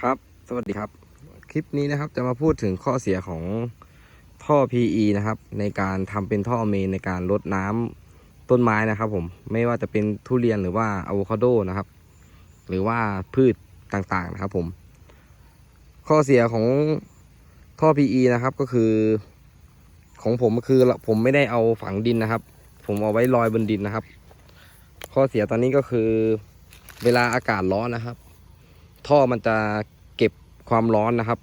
ครับ สวัสดีครับ คลิปนี้นะครับจะมาพูดถึงข้อเสียของท่อ PE นะครับ ในการทำเป็นท่อเมนในการลดน้ำต้นไม้นะครับ ผมไม่ว่าจะเป็นทุเรียนหรือว่าอะโวคาโดนะครับ หรือว่าพืชต่างๆนะครับ ผม ข้อเสียของท่อ PE นะครับก็คือ ของผมก็คือผมไม่ได้เอาฝังดินนะครับ ผมเอาไว้ลอยบนดินนะครับ ข้อเสียตอนนี้ก็คือ เวลาอากาศร้อนนะครับ ท่อมันจะเก็บความร้อนนะครับ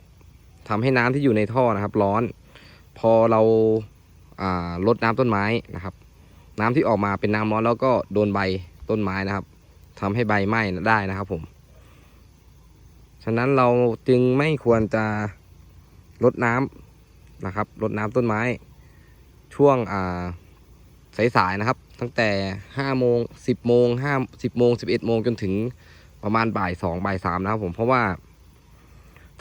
ทำให้น้ำที่อยู่ในท่อนะครับ ร้อน พอเราลดน้ำต้นไม้นะครับ น้ำที่ออกมาเป็นน้ำร้อนแล้วก็โดนใบต้นไม้นะครับทำให้ใบไหม้ได้นะครับผม ฉะนั้นเราจึงไม่ควรจะลดน้ำนะครับลดน้ำต้นไม้ ช่วงสายๆนะครับ ตั้งแต่ห้าโมงสิบโมงห้าสิบโมงสิบเอ็ดโมงจนถึง ประมาณบ่ายสองบ่ายสามนะครับผมเพราะว่า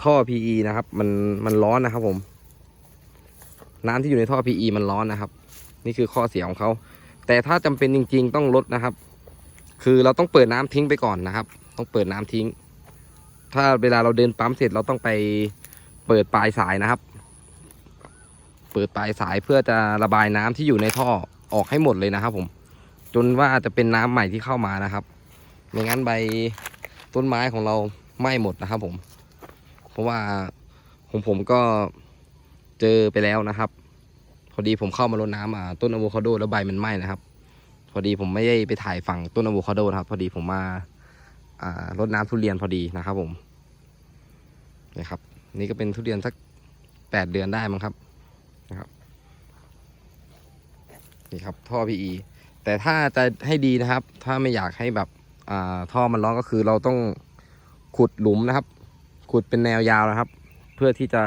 ท่อ PE นะครับ มันมันร้อนนะครับผม น้ำที่อยู่ในท่อ PE มันร้อนนะครับ นี่คือข้อเสียของเขา แต่ถ้าจำเป็นจริง ๆ ต้องลดนะครับ คือเราต้องเปิดน้ำทิ้งไปก่อนนะครับ ต้องเปิดน้ำทิ้ง ถ้าเวลาเราเดินปั๊มเสร็จเราต้องไปเปิดปลายสายนะครับ เปิดปลายสายเพื่อจะระบายน้ำที่อยู่ในท่อออกให้หมดเลยนะครับ ผม จนว่าจะเป็นน้ำใหม่ที่เข้ามานะครับไม่งั้นใบ ต้นไม้ของเราไหม้หมดนะครับผม เพราะว่าของผมก็เจอไปแล้วนะครับ พอดีผมเข้ามารดน้ำอ่าต้นอะโวคาโดแล้วใบมันไหม้นะครับ พอดีผมไม่ได้ไปถ่ายฝั่งต้นอะโวคาโดนะครับ พอดีผมมา อ่ารดน้ำทุเรียนพอดีนะครับผมนี่ครับ นี่ก็เป็นทุเรียนสักแปดเดือนได้มั้งครับนะครับนี่ครับท่อ PE แต่ถ้าจะให้ดีนะครับ ถ้าไม่อยากให้แบบ ท่อมันร้อนก็คือเราต้องขุดหลุมนะครับ ขุดเป็นแนวยาวนะครับ เพื่อที่จะ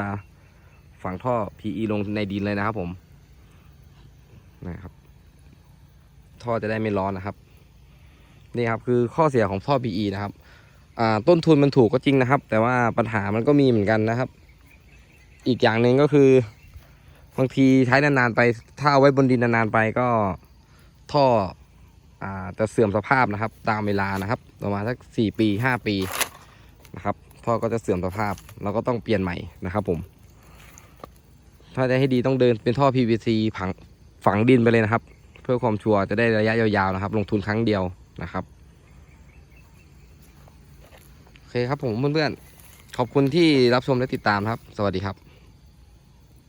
ฝังท่อ PE ลงในดินเลยนะครับ ผมนะครับ ท่อจะได้ไม่ร้อนนะครับนี่ครับคือข้อเสียของท่อ PE นะครับต้นทุนมันถูกก็จริงนะครับ แต่ว่าปัญหามันก็มีเหมือนกันนะครับ อีกอย่างหนึ่งก็คือบางทีใช้นานๆไป ถ้าเอาไว้บนดินนานๆไปก็ท่อ จะเสื่อมสภาพนะครับ ตามเวลานะครับ ประมาณสักสี่ปีห้าปีนะครับท่อก็จะเสื่อมสภาพเราก็ต้องเปลี่ยนใหม่นะครับ ผม ถ้าจะให้ดีต้องเดินเป็นท่อ PVC ฝังฝังดินไปเลยนะครับ เพื่อความชัวร์จะได้ระยะยาวๆนะครับ ลงทุนครั้งเดียวนะครับโอเคครับผมเพื่อนๆขอบคุณที่รับชมและติดตามครับ สวัสดีครับ